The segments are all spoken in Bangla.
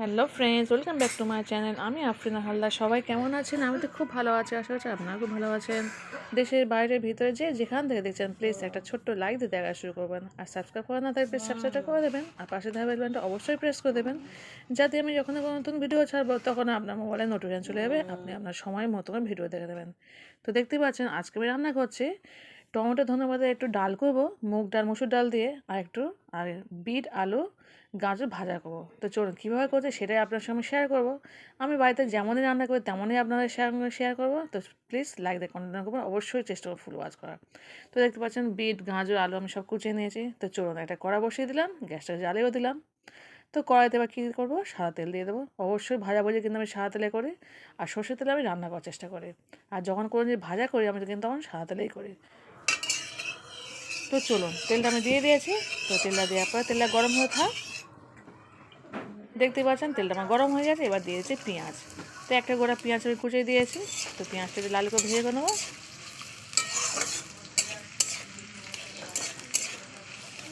Hello friends welcome back to my channel আমি আফরিনা হালদার। সবাই কেমন আছেন? আমি তো খুব ভালো আছি। আশা করছি আপনারা খুব ভালো আছেন। দেশের বাইরে ভিতরে যে যেখান থেকে দেখছেন প্লিজ একটা ছোট্ট লাইক দিয়ে দেখা শুরু করবেন। আর সাবস্ক্রাইব করা না থাকলে সাবস্ক্রাইবটা করে দেবেন। আর পাশে থাকা বেলবানটা অবশ্যই প্রেস করে দেবেন। যাতে আমি যখন কোনো নতুন ভিডিও ছাড়বো, তখন আপনার মোবাইলে নোটিফিকেশন চলে যাবে। আপনি আপনার সময় মতো ভিডিও দেখে দেবেন তো দেখতে পাচ্ছেন, আজকে আমি রান্না করছি। টমেটো ধন্যবাদে একটু ডাল করব, মুগ ডাল, মুসুর ডাল দিয়ে, আর একটু, আর বিট, আলু গাজর ভাজা করব। তো চলুন, কীভাবে করছে সেটাই আপনার সঙ্গে শেয়ার করব। আমি বাড়িতে যেমনই রান্না করি, তেমনই আপনাদের সঙ্গে শেয়ার করব। তো প্লিজ লাইক দিয়ে কন্টিনিউ করবেন, অবশ্যই চেষ্টা করব ফুল ওয়াচ করার। তো দেখতে পাচ্ছেন, বিট, গাজর, আলু আমি সব কুচিয়ে নিয়েছি। তো চলুন, একটা কড়া বসিয়ে দিলাম, গ্যাসটা জ্বালিয়েও দিলাম। তো কড়াইতে এবার কী করব? সাদা তেল দিয়ে দেবো। অবশ্যই ভাজা ভাজি কিন্তু আমি সাদা তেলে করি, আর সর্ষের তেলে আমি রান্না করার চেষ্টা করি। আর যখন কোনো যে ভাজা করি, আমি কিন্তু তখন সাদা তেলেই করি। তো চলুন, তেলটা আমি দিয়ে দিয়েছি। তো তেলটা দেওয়ার পরে তেলটা গরম হয়ে থাক। দেখতে পাচ্ছেন, তেলটা আমার গরম হয়ে গেছে, এবার দিয়েছি পেঁয়াজ। তো একটা গোড়া পেঁয়াজ আমি কুচিয়ে দিয়েছি, তো পেঁয়াজটা লাল করে ভেজে নেব।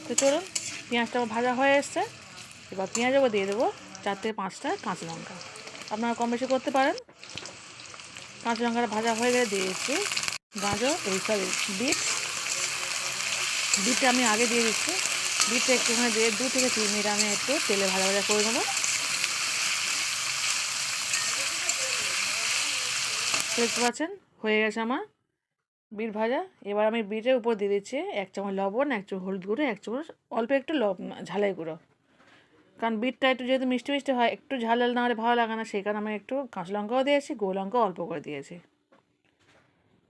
তো চলুন, পেঁয়াজটা আমার ভাজা হয়ে এসছে। এবার পেঁয়াজ আবার দিয়ে দেবো চার থেকে পাঁচটা কাঁচা লঙ্কা। আপনারা কম বেশি করতে পারেন। কাঁচা লঙ্কাটা ভাজা হয়ে গেলে দিয়েছি গাজর এই সরি বিট। বিটটা আমি আগে দিয়ে দিচ্ছি। বিটটা একটুখানি দিয়ে দু থেকে তিন মিনিট আমি একটু তেলে ভাজা ভাজা করে নেব। দেখতে পাচ্ছেন? হয়ে গেছে আমার বিট ভাজা। এবার আমি বিটের উপর দিয়ে দিচ্ছি এক চামচ লবণ, এক চামচ হলুদ গুঁড়ো, এক চামচ অল্প একটু লব ঝালাই গুঁড়ো। কারণ বিটটা একটু যেহেতু মিষ্টি মিষ্টি হয়, একটু ঝাল না হলে ভালো লাগে না, সেই কারণে আমি একটু কাঁচা লঙ্কাও দিয়েছি, গোল লঙ্কাও অল্প করে দিয়েছি।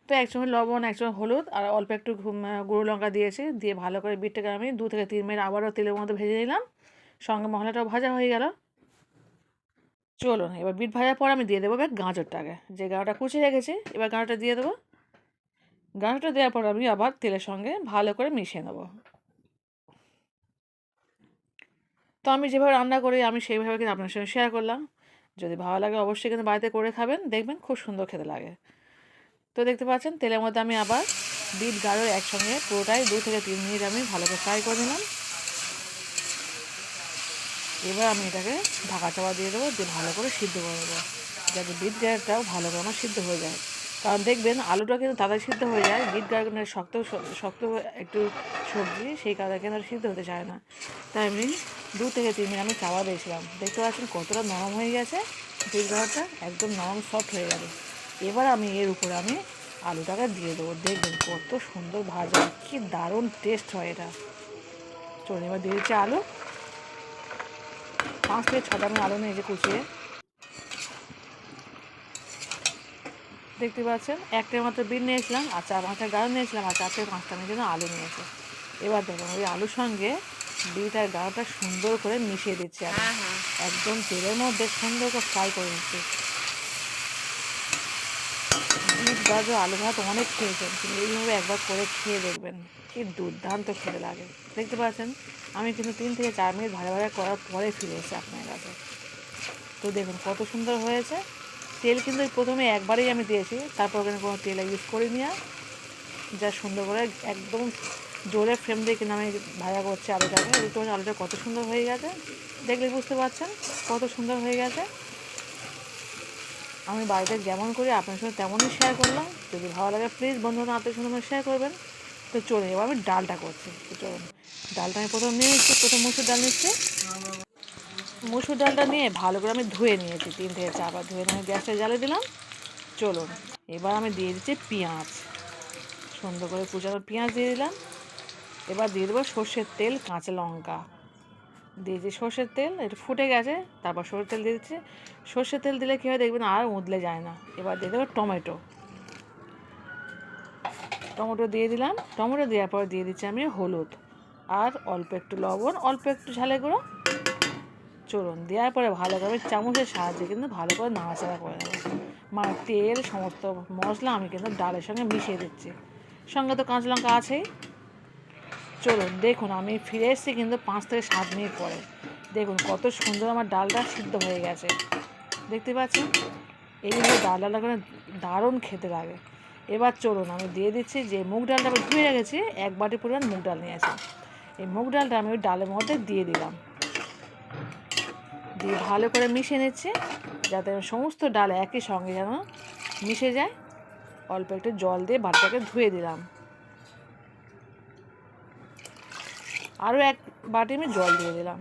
তো এক চামচ লবণ, এক চামচ হলুদ আর অল্প একটু গুঁড়ো লঙ্কা দিয়েছি। দিয়ে ভালো করে বিটটাকে আমি দু থেকে তিন মিনিট আবারও তেলের মধ্যে ভেজে নিলাম। সঙ্গে মশলাটাও ভাজা হয়ে গেল। চলুন এবার বিট ভাজার পর আমি দিয়ে দেবো এবার গাজরটাকে। যে গাঁটা কুচিয়ে রেখেছি, এবার গাঁটা দিয়ে দেবো। গাঁটা দেওয়ার পর আমি আবার তেলের সঙ্গে ভালো করে মিশিয়ে নেব। তো আমি যেভাবে রান্না করি, আমি সেইভাবে কিন্তু আপনার সঙ্গে শেয়ার করলাম। যদি ভালো লাগে অবশ্যই কিন্তু বাড়িতে করে খাবেন, দেখবেন খুব সুন্দর খেতে লাগে। তো দেখতে পাচ্ছেন, তেলের মধ্যে আমি আবার বিট, গাজর একসঙ্গে পুরোটাই দু থেকে তিন মিনিট আমি ভালো করে ফ্রাই করে নিলাম। এবার আমি এটাকে ঢাকা চাপা দিয়ে দেবো, দিয়ে ভালো করে সিদ্ধ করে দেবো যাতে বিট গাজরটাও ভালো করে আমার সিদ্ধ হয়ে যায়। কারণ দেখবেন, আলুটা কিন্তু তাড়াতাড়ি সিদ্ধ হয়ে যায়, বিট গাজর শক্ত শক্ত একটু সবজি, সেই কারণে কিন্তু সিদ্ধ হতে চায় না। তাই আমি দু থেকে তিন মিনিট আমি চাপা দিয়েছিলাম। দেখতে পাচ্ছেন কতটা নরম হয়ে গেছে, বিট গাজরটা একদম নরম সফট হয়ে গেছে। এবার আমি এর উপরে আমি আলুটাকে দিয়ে দেবো। দেখবেন কত সুন্দর ভাজা, কি দারুণ টেস্ট হয় এটা। চলুন, এবার দিয়ে দিচ্ছি আলু। পাঁচ থেকে ছটা আমি আলু যে কুচিয়ে। দেখতে পাচ্ছেন একটার মাত্র বিন নিয়েছিলাম আর চার পাঁচটা গাঢ় নিয়েছিলাম আর চারটে পাঁচটা আমি জন্য আলু নিয়েছে। এবার দেখুন ওই আলুর সঙ্গে বিটার আর গাঢ়টা সুন্দর করে মিশিয়ে দিচ্ছে আমি। একদম তেলের মধ্যে সুন্দর করে ফ্রাই করে দিচ্ছি বিট গাজর আলু ভাত অনেক খেয়েছেন, কিন্তু এইভাবে একবার করে খেয়ে দেখবেন কি দুর্দান্ত খেতে লাগে। দেখতে পাচ্ছেন, আমি কিন্তু তিন থেকে চার মিনিট ভাজা ভাজা করার পরে ফিরে এসেছি আপনার কাছে। তো দেখুন কত সুন্দর হয়েছে। তেল কিন্তু প্রথমে একবারেই আমি দিয়েছি, তারপর কিন্তু কোনো তেল ইউজ করিনি আর। যা সুন্দর করে একদম জোরে ফ্রেম দিয়ে কিন্তু আমি ভাজা করছি আলুটাকে। দেখতে পাচ্ছি আলুটা কত সুন্দর হয়ে গেছে। দেখলে বুঝতে পারছেন কত সুন্দর হয়ে গেছে। আমি বাড়িতে যেমন করি, আপনার সঙ্গে তেমনই শেয়ার করলাম। যদি ভালো লাগে প্লিজ বন্ধুরা, আপনার সঙ্গে শেয়ার করবেন। তো চলুন, এবার আমি ডালটা করছি। তো চলুন, ডালটা আমি প্রথম নিয়ে এসেছি প্রথম মুসুর ডাল নিচ্ছি। মুসুর ডালটা নিয়ে ভালো করে আমি ধুয়ে নিয়েছি, তিন থেকে চারবার ধুয়ে নিয়ে গ্যাসটা জ্বালিয়ে দিলাম। চলুন, এবার আমি দিয়ে দিচ্ছি পেঁয়াজ। সুন্দর করে কুচানো পেঁয়াজ দিয়ে দিলাম। এবার দিয়ে দেবো সর্ষের তেল, কাঁচা লঙ্কা। দিয়েছি। সর্ষের তেল একটু ফুটে গেছে, তারপর সর্ষের তেল দিয়ে দিচ্ছি। সর্ষের তেল দিলে কী হয় দেখবেন আর উদলে যায় না। এবার দিয়ে দেবো টমেটো। টমেটো দিয়ে দিলাম। টমেটো দেওয়ার পর দিয়ে দিচ্ছি আমি হলুদ। আর অল্প একটু লবণ, অল্প একটু ঝালে গুঁড়ো। চলুন, দেওয়ার পরে ভালো করে চামচের সাহায্যে কিন্তু ভালো করে নাড়াচাড়া করে নেব। মানে তেল, সমস্ত মশলা আমি কিন্তু ডালের সঙ্গে মিশিয়ে দিচ্ছি। সঙ্গে তো কাঁচা লঙ্কা আছেই। চলুন, দেখুন, আমি ফিরে এসেছি কিন্তু পাঁচ থেকে সাত মিনিট পরে। দেখুন, কত সুন্দর আমার ডালটা সিদ্ধ হয়ে গেছে। দেখতে পাচ্ছেন? এইভাবে ডাল ডালটা করে দারুণ খেতে লাগে। এবার চলুন, আমি দিয়ে দিচ্ছি যে মুগ ডালটা আমি ধুয়ে রেখেছি, এক বাটি পরিমাণ মুগ ডাল নিয়েছি। এই মুগ ডালটা আমি ওই ডালের মধ্যে দিয়ে দিলাম। দিয়ে ভালো করে মিশিয়ে নিচ্ছি, যাতে সমস্ত ডাল একই সঙ্গে যেন মিশে যায়। অল্প একটু জল দিয়ে ভাতটাকে ধুয়ে দিলাম। আরও এক বাটি আমি জল দিয়ে দিলাম।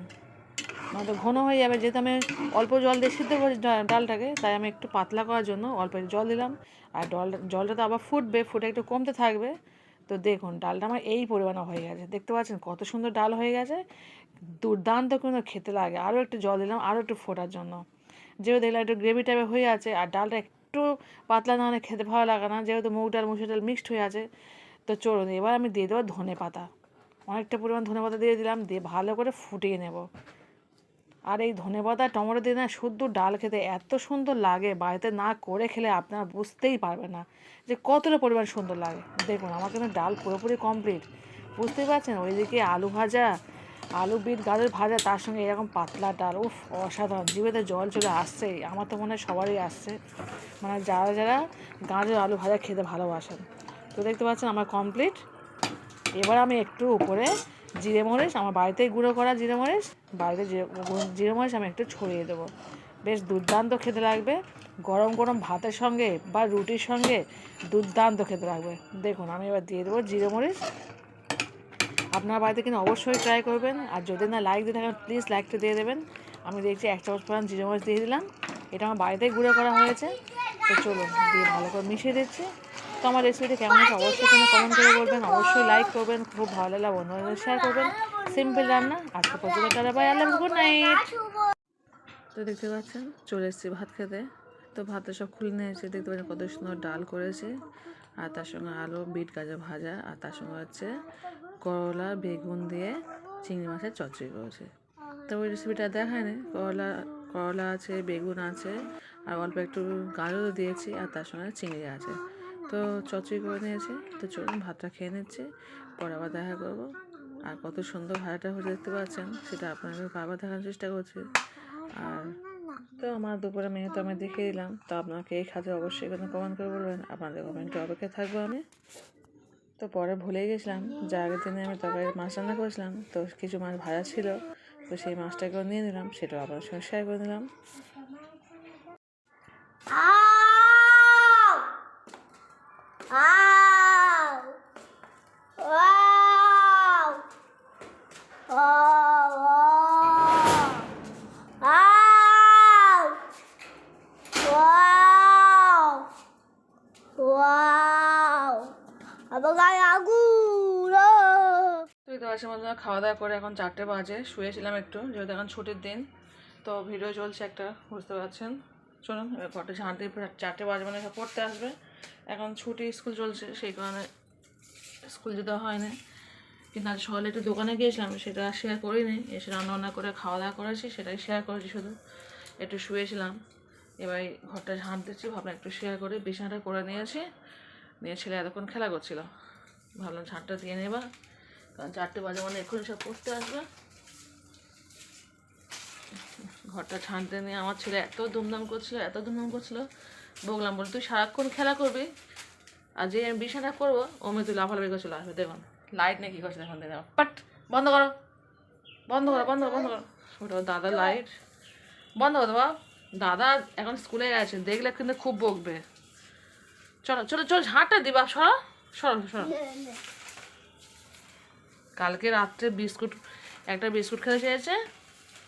নয়তো ঘন হয়ে যাবে, যেহেতু আমি অল্প জল দিয়ে সিদ্ধ করি ডালটাকে, তাই আমি একটু পাতলা করার জন্য অল্প জল দিলাম। আর জল জলটা তো আবার ফুটবে, ফুটে একটু কমতে থাকবে। তো দেখুন, ডালটা আমার এই পরিমাণে হয়ে গেছে। দেখতে পাচ্ছেন কত সুন্দর ডাল হয়ে গেছে। দুর্দান্ত কিন্তু খেতে লাগে। আরও একটু জল দিলাম আরও একটু ফোটার জন্য। যেহেতু দেখলাম একটু গ্রেভি টাইপের হয়ে আছে, আর ডালটা একটু পাতলা না খেতে ভালো লাগে না। যেহেতু মুগ ডাল মুসুর ডাল মিক্সড হয়ে আছে। তো চলুন, এবার আমি দিয়ে দেবো ধনে পাতা। অনেকটা পরিমাণ ধনে পাতা দিয়ে দিলাম, দিয়ে ভালো করে ফুটিয়ে নেব। আর এই ধনে পাতা টমেটো দিয়ে না শুদ্ধ ডাল খেতে এত সুন্দর লাগে, বাড়িতে না করে খেলে আপনারা বুঝতেই পারবেন না যে কতটা পরিমাণ সুন্দর লাগে। দেখুন, আমার কিন্তু ডাল পুরোপুরি কমপ্লিট বুঝতেই পারছেন? ওইদিকে আলু ভাজা, আলু বিট, গাজর ভাজা, তার সঙ্গে এরকম পাতলা ডাল, উফ, অসাধারণ। জিভেতে জল চলে আসছেই, আমার তো মনে হয় সবারই আসছে। মানে যারা যারা গাজর, আলু ভাজা খেতে ভালোবাসেন। তো দেখতে পাচ্ছেন আমার কমপ্লিট এবার আমি একটু উপরে জিরে মরিচ, আমার বাড়িতেই গুঁড়ো করা জিরে মরিচ, বাড়িতে জিরে জিরে মরিচ আমি একটু ছড়িয়ে দেবো। বেশ দুর্দান্ত খেতে লাগবে। গরম গরম ভাতের সঙ্গে বা রুটির সঙ্গে দুর্দান্ত খেতে লাগবে। দেখুন, আমি এবার দিয়ে দেবো জিরে মরিচ। আপনার বাড়িতে কিন্তু অবশ্যই ট্রাই করবেন। আর যদি না লাইক দিয়ে থাকেন প্লিজ লাইকটা দিয়ে দেবেন। আমি দেখছি এক চামচ পরিমাণ জিরে মরিচ দিয়ে দিলাম। এটা আমার বাড়িতেই গুঁড়ো করা হয়েছে। তো চলুন, দিয়ে ভালো করে মিশিয়ে দিচ্ছি। তো আমার রেসিপিটা কেমন হচ্ছে অবশ্যই তুমি কমেন্ট করে বলবেন, অবশ্যই লাইক করবেন, খুব ভালো লাগলে বন্ধুদের শেয়ার করবেন। সিম্পল রান্না আজকে পর্যন্ত বাই আল্লাহ গুড নাইট তো দেখতে পাচ্ছেন, চলে এসেছি ভাত খেতে। তো ভাতটা সব খুলে নিয়েছে, দেখতে পাচ্ছেন কত সুন্দর ডাল করেছে। আর তার সঙ্গে আলু, বিট, গাজর ভাজা, আর তার সঙ্গে হচ্ছে করলা, বেগুন দিয়ে চিংড়ি মাছের চচ্চড়ি করেছে। তো ওই রেসিপিটা দেখায়নি করলা করলা আছে, বেগুন আছে, আর অল্প একটু গাজরও দিয়েছি, আর তার সঙ্গে চিংড়ি আছে। তো চচ্চড়ি করে নিয়েছি, তো চলুন ভাতটা খেয়ে নিচ্ছি, পরে আবার দেখা করব। আর কত সুন্দর ভাড়াটা হয়ে দেখতে পাচ্ছেন, সেটা আপনাদের বারবার দেখানোর চেষ্টা করছি। আর তো আমার দুপুরে মেয়ে তো আমি দেখিয়ে দিলাম, তো আপনাকে এই খাতে অবশ্যই এখানে কমেন্ট করে বলবেন, আপনাদের কমেন্টে অপেক্ষা থাকব আমি। তো পরে ভুলে গেছিলাম, যে আগের দিনে আমি তরকারি মাছ রান্না করেছিলাম, তো কিছু মাছ ভাজা ছিল, তো সেই মাছটাকেও নিয়ে নিলাম, সেটাও আপনার সঙ্গে শেয়ার করে নিলাম Ow! Ow! Wow! Oh, oh. Ow! Wow! Wow! আমার গায়ে আগুন তুই তো আসে মধ্যে খাওয়া দাওয়া করে এখন চারটে বাজে, শুয়েছিলাম একটু, যেহেতু এখন ছুটির দিন, তো ভিডিও চলছে একটা, বুঝতে পারছেন? চলুন, এবার ঘরটা ঝাঁটতে চারটে বাজে মানে সব পড়তে আসবে। এখন ছুটি স্কুল চলছে, সেই কারণে স্কুল যেতে হয় না কিন্তু আজ সকালে একটু দোকানে গিয়েছিলাম, সেটা শেয়ার করিনি। এসে রান্না বান্না করে খাওয়া দাওয়া করেছি, সেটাই শেয়ার করেছি শুধু। একটু শুয়েছিলাম। এবার ঘরটা ঝাঁট দিচ্ছি ভাবলাম একটু শেয়ার করে, বিছানাটা করে নিয়েছি। নিয়ে ছেলে এতক্ষণ খেলা করছিল। ভাবলাম ঝাঁটটা দিয়ে নেবা কারণ চারটে বাজে মানে এক্ষুনি সব পড়তে আসবে। ঘরটা ছাঁটতে নিয়ে আমার ছেলে এত দুমদাম করছিল, এত দুমদাম করছিল। বললাম বলে তুই সারাক্ষণ খেলা করবি? আর যে আমি বিছানা করব, অমনি তুই লাফালাফি করে চলে আসবে। দেখুন লাইট নিয়ে কী করছে দেখুন দেখুন। পাট, বন্ধ করো। বন্ধ করো বন্ধ করো বন্ধ করো। ওটা দাদা লাইট বন্ধ করো, বাবা। দাদা এখন স্কুলে গেছে, দেখলে কিন্তু খুব বকবে। চলো চলো চলো ঝাঁটটা দিবা সরো সরো সরো। কালকে রাত্রে বিস্কুট, একটা বিস্কুট খেতে চেয়েছে।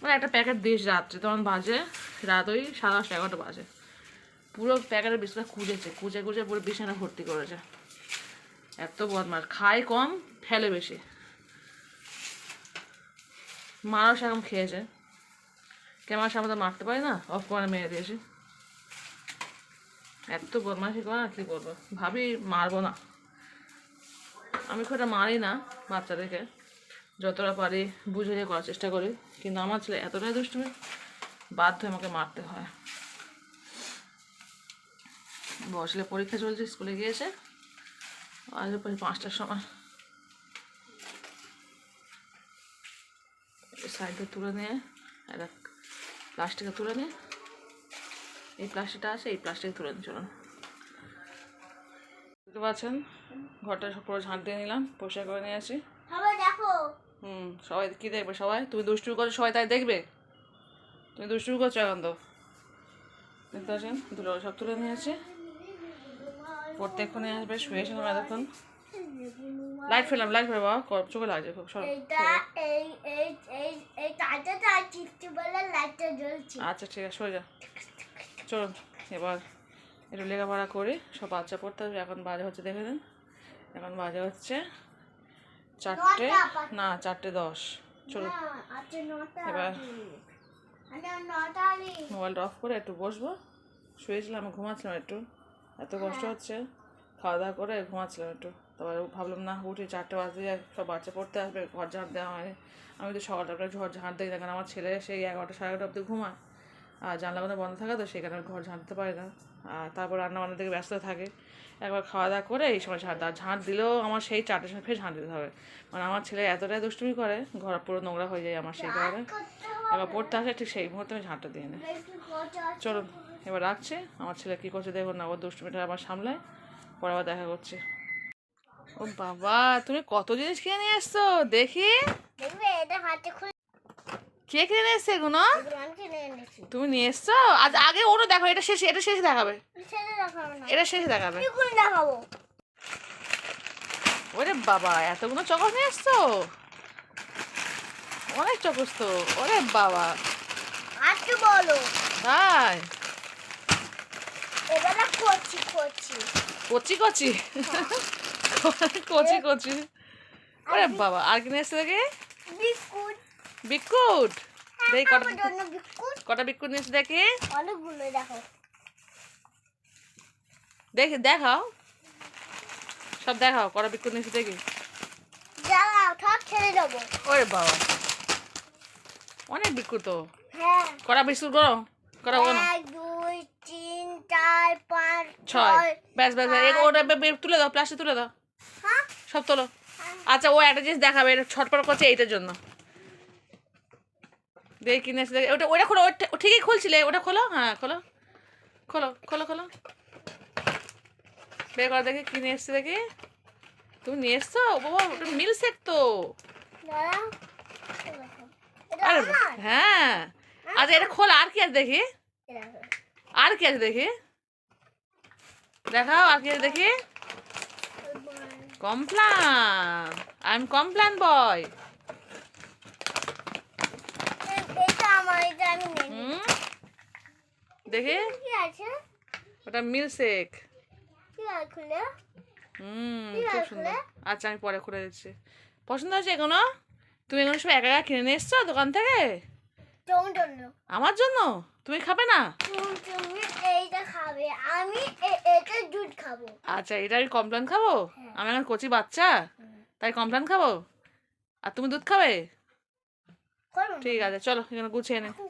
মানে একটা প্যাকেট দিয়েছে রাত্রে। তখন বাজে রাত ওই সাড়ে দশটা, এগারোটা বাজে। পুরো প্যাকেটের বিস্কুট খুঁজেছে, খুঁজে খুঁজে পুরো বিছানা ভর্তি করেছে। এত বদমাস। খায় কম, ফেলে বেশি। মারও সেরকম খেয়েছে। ক্যামেরার সামনে মারতে পারি না অফ করে মেরে দিয়েছি। এত বদমাশি করে না কী করব ভাবি মারবো না। আমি খুব মারি না বাচ্চাদেরকে। যতটা পারি বুঝে করার চেষ্টা করি। কিন্তু আমার ছেলে এতটাই দুষ্টুমি, বাধ্য আমাকে মারতে হয়। বসলে পরীক্ষা চলছে, স্কুলে গিয়েছে। আজ প্রায় পাঁচটার সময় সাইডে তুলে নিয়ে, একটা প্লাস্টিকে তুলে নিয়ে, এই প্লাস্টিকটা আছে, এই প্লাস্টিকে তুলে নিয়ে চলুন। বুঝতে পারছেন ঘরটা পুরো ঝাঁট দিয়ে নিলাম, পরিষ্কার করে নিয়ে আসি। দেখো। হুম সবাই কি দেখবে সবাই? তুমি দুষ্টু করছ সবাই তাই দেখবে? তুমি দুষ্টু করছ এখন তো। দেখতে পাচ্ছেন ধুলো সব তুলে নিয়েছে। পড়তে এক্ষুনি আসবে শুয়েছিলাম এতক্ষণ। লাইট ফেলাম লাইট ফেলে বাবা চোখে লাগছে খুব সব আচ্ছা ঠিক আছে সরে যা। চলুন এবার একটু লেখাপড়া করি সব বাচ্চা পড়তে হবে এখন বাজে হচ্ছে দেখে দিন এখন বাজে হচ্ছে চারটে? না চারটে দশ। এবার মোবাইলটা অফ করে একটু বসবো। শুয়েছিলাম ঘুমাচ্ছিলাম একটু। এত কষ্ট হচ্ছে। খাওয়া দাওয়া করে ঘুমাচ্ছিলাম একটু। তারপরে ভাবলাম না উঠে চারটে বাজে যায় সব বাচ্চা পড়তে আসবে ঘর ঝাঁট দেওয়া হয় আমি তো সকালটা ঘর ঝাঁট দিই না কারণ আমার ছেলে সেই এগারোটা সাড়ে এগারোটা অব্দি ঘুমায়। আর জানলাগুলো বন্ধ থাকে তো সেখানে ঘর ঝাঁটতে পারি না। আর তারপর রান্না বান্না থেকে ব্যস্ত থাকে। একবার খাওয়া দাওয়া করে এই সময় ঝাঁট দেওয়া ঝাঁট দিলেও আমার সেই চারটের সময় ফের ঝাঁট দিতে হবে। মানে আমার ছেলে এতটাই দুষ্টুমি করে, ঘর পুরো নোংরা হয়ে যায় আমার সেই কারণে। একবার পড়তে আসে, ঠিক সেই মুহূর্তে আমি ঝাঁটটা দিয়ে নিই। চলুন, এবার রাখছি। আমার ছেলে কী করছে দেখুন না, ওর দুষ্টুমিটা আবার সামলায়। পরে আবার দেখা করছে ও বাবা, তুমি কত জিনিস কিনে নিয়ে এসছো? দেখি। কে কিনে এসছে এগুলো? তুমি নিয়ে এসছো? আজ আগে ওরও দেখো এটা শেষে এটা শেষে দেখাবে। এটা শেষে দেখাবে। ওরে বাবা এতগুলো চকস নিয়ে এসছো? অনেক চকস তো ওরে বাবা। আজকে বলো। তাই? এবেলা করছি করছি কচি। কচি কচি? কচি ওরে বাবা আর কিনে এসছে বিস্কুট। বিস্কুট। দেখি কটা বিস্কুট। কটা বিস্কুট নিয়েছে দেখি। অনেকগুলো দেখো। দেখি দেখাও। সব দেখাও কটা বিস্কুট নিয়েছে দেখি। ওরে বাবা। অনেক বিস্কুট তো। হ্যাঁ। কটা বিস্কুট করো? কটা কোনো দুই তিন চার পাঁচ ছয়। ব্যাস ব্যাস ওটা তুলে দাও প্লাস্টিক তুলে দাও। হ্যাঁ। সব তোলো। আচ্ছা ও একটা জিনিস দেখাবে এটা ছটপট করছে এইটার জন্য। দেখি কিনে ওটা ওটা খোলো ঠিকই খুলছিলে, ওটা খোলো হ্যাঁ খোলো খোলো খোলো খোলো। বের করে দেখি, কিনে দেখি। তুমি নিয়ে এসছো? বাবা, ওটা তো। হ্যাঁ আচ্ছা এটা খোলা, আর কি আছে দেখি? আর কি আছে দেখি? দেখাও, আর কি আছে দেখি? Complan, I am Complan boy এ- এটা আমার এটা আমি নেই হুম? দেখি। কি আছে? ওটা মিল শেক কি আছে খুলে? হুম খুব সুন্দর। আচ্ছা আমি পরে খুলে দিচ্ছি। পছন্দ হয়েছে এগুলো তুমি এগুলো সব একা একা কিনে নিয়ে এসছো দোকান থেকে? আমার জন্য? তুমি খাবে না? আচ্ছা এটা আমি কমপ্লেন খাব? হ্যাঁ। আমি এখন কচি বাচ্চা। তাই কমপ্লান খাব? আর তুমি দুধ খাবে? ঠিক আছে চলো এখানে গুছিয়ে নে। এখন না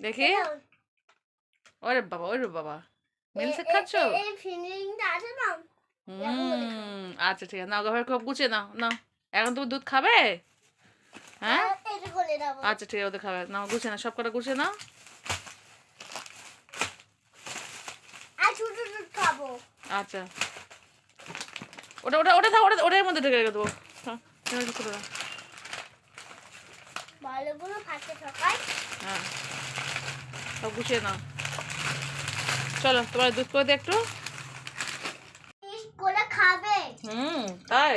দেখি ওরে বাবা ওরে বাবা মিল এ- খাচ্ছ না হুম আচ্ছা ঠিক আছে নাও গাভার খুব গুছিয়ে নাও নাও এখন তুমি দুধ খাবে হ্যাঁ আচ্ছা ঠিক আছে ওদের খাবে নাও গুছিয়ে নাও সব কটা গুছিয়ে নাও আচ্ছা ওটা ওটা ওটা থাক ওটা ওটার মধ্যে ঢেকে রেখে দেবো হ্যাঁ। ভালোগুলো ফাটে ঠকাই হ্যাঁ সব গুছিয়ে নাও। চলো তোমার দুধ করে দে একটু। খাবে। হুম তাই?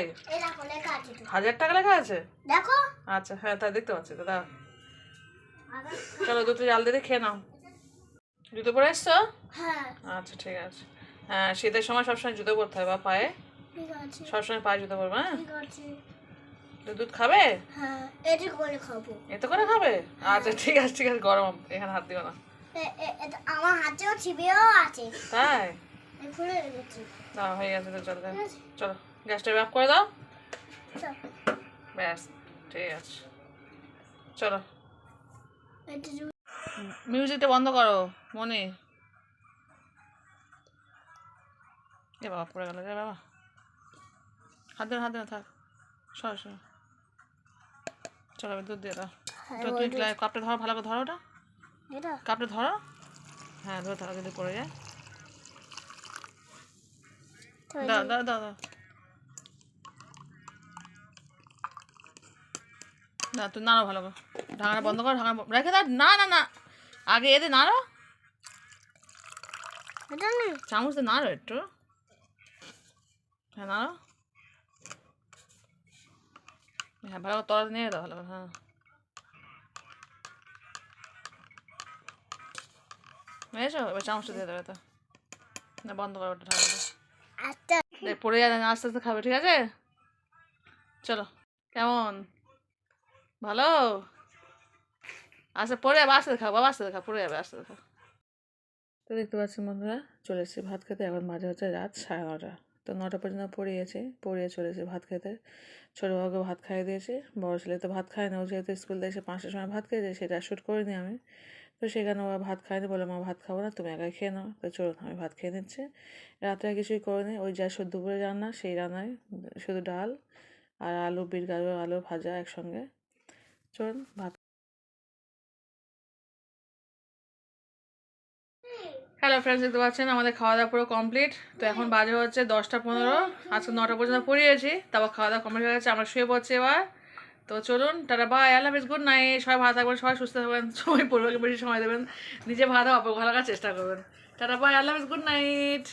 হাজার টাকা লেখা আছে? দেখো। আচ্ছা হ্যাঁ তাই দেখতে পাচ্ছি দাদা চলো জাল দিয়ে খেয়ে নাও। জুতো পরে এসছো? হ্যাঁ। আচ্ছা ঠিক আছে। হ্যাঁ শীতের সময় সবসময় জুতো পরতে হয় বা পায়ে? সবসময় পায়ে জুতো পরবে হ্যাঁ? দুধ খাবে? হ্যাঁ এটা করে খাব। এত করে খাবে? আচ্ছা ঠিক আছে ঠিক আছে গরম এখানে হাত দিও না। আমার হাতেও ছিপেও আছে। তাই? খুলে রেখেছি না হয়ে গেছে তো চলো চলো গ্যাসটা অফ করে দাও। ব্যাস ঠিক আছে। চলো। মিউজিকটা বন্ধ করো মনে। এ বাবা পড়ে গেল রে বাবা। হাত দিন হাত দিন থাক। সর সর চলো আমি দুধ দিয়ে দাও। হ্যাঁ, তো তুমি গ্লা- কাপটা ধরো ভালো করে ধরো ওটা। কাপটা ধরো। হ্যাঁ ধরো ধরো যদি পড়ে যায়। দাও দাও দাও দাও। না তুই নাড়ো ভালো করে। ঢাকনা বন্ধ কর ঢাকনা ব- রেখে দাও না না না। আগে এদের নাড়ো। চামচ দিয়ে নাড়ো একটু। হ্যাঁ নাড়ো। হ্যাঁ ভালো করে তলাতে নিয়ে দাও ভালো করে হ্যাঁ। বুঝেছ এবার চামচটা দিয়ে দেবে তো না বন্ধ করো ওটা দেখ পড়ে যাবে না আস্তে আস্তে খাবে ঠিক আছে চলো কেমন ভালো আচ্ছা পড়ে যাবে আস্তে খা বাবা আস্তে খা পড়ে যাবে আস্তে খা তো দেখতে পাচ্ছেন বন্ধুরা চলে এসেছি ভাত খেতে এখন মাঝে হচ্ছে রাত সাড়ে নটা। তো নটা পর্যন্ত পড়িয়েছে পড়িয়ে চলে এসেছি ভাত খেতে। ছোটো বাবুকে ভাত খাইয়ে দিয়েছি বড় ছেলে তো ভাত খায় না ও যেহেতু স্কুল থেকে এসে পাঁচটার সময় ভাত খেয়েছে সেটা শ্যুট করিনি আমি। তো সেখানে ওরা ভাত খায়নি বলে, মা, ভাত খাব না, তুমি একাই খেয়ে নাও। তো চলুন, আমি ভাত খেয়ে নিচ্ছি। রাত্রে আর কিছুই করিনি ওই যা দুপুরে রান্না, সেই রান্নায় শুধু ডাল আর আলু বিট গাজর আলু ভাজা একসঙ্গে। চলুন, ভাত হ্যালো ফ্রেন্ডস দেখতে পাচ্ছেন, আমাদের খাওয়া দাওয়া পুরো কমপ্লিট তো এখন বাজে হচ্ছে দশটা পনেরো। আজকে নটা পর্যন্ত পড়িয়েছি, তারপর খাওয়া দাওয়া কমপ্লিট হয়ে গেছে, আমরা শুয়ে পড়ছি এবার। তো চলুন, টাটা বাই আল্লাহ হাফিজ গুড নাইট সবাই ভালো থাকবেন, সবাই সুস্থ থাকবেন সবাই পরিবারকে বেশি সময় দেবেন। নিজে ভালো অপর ভালো চেষ্টা করবেন। টাটা বাই আল্লাহ হাফিজ গুড নাইট